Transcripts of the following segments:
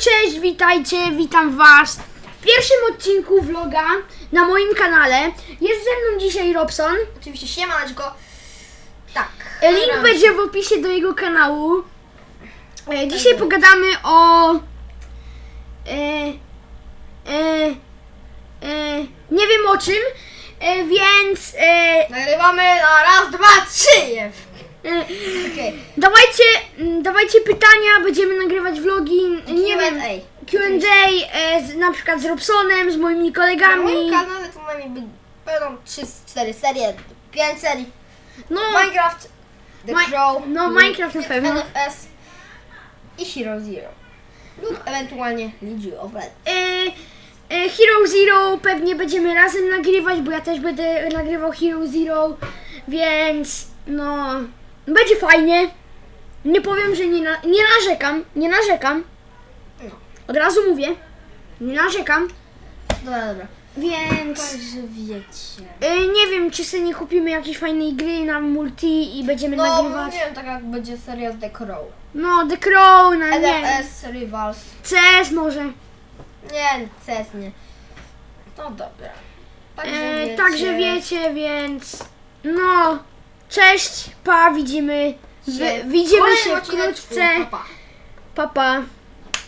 cześć, witajcie, witam was w pierwszym odcinku vloga na moim kanale. Jest ze mną dzisiaj Robson. Oczywiście siemaneczko. Tak. E, Link Ram- będzie w opisie do jego kanału. E, Dzisiaj pogadamy o... E, e, e, nie wiem o czym, e, więc... E, Nagrywamy na raz, dwa, trzy. je. Okej. dawajcie, mm, dawajcie pytania, będziemy nagrywać vlogi, nie wiem, Q&A. E, z- na przykład z Robsonem, z moimi Na kolegami. moim kanale to najmniej będą 3-4 serie, 5 serii. No, Minecraft, The Mi- Crow, no, Minecraft na pewno. NFS i Hero Zero. Lub ewentualnie League of Legends. e, e, Hero Zero pewnie będziemy razem nagrywać, bo ja też będę nagrywał Hero Zero, więc no, będzie fajnie. Nie powiem, że nie, na, nie narzekam, nie narzekam. Od razu mówię, nie narzekam, Dobra, dobra. więc Także wiecie. e, nie wiem, czy sobie nie kupimy jakiejś fajnej gry na multi i będziemy No, nagrywać. nie wiem, tak jak będzie seria z The Crow. No, The Crow, no nie. NFS, Rivals. CS może. Nie, CS nie. No dobra. Także E, wiecie. także wiecie, więc no, cześć, pa, widzimy, w, widzimy się wkrótce, Pa, pa. pa, pa,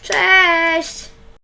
cześć.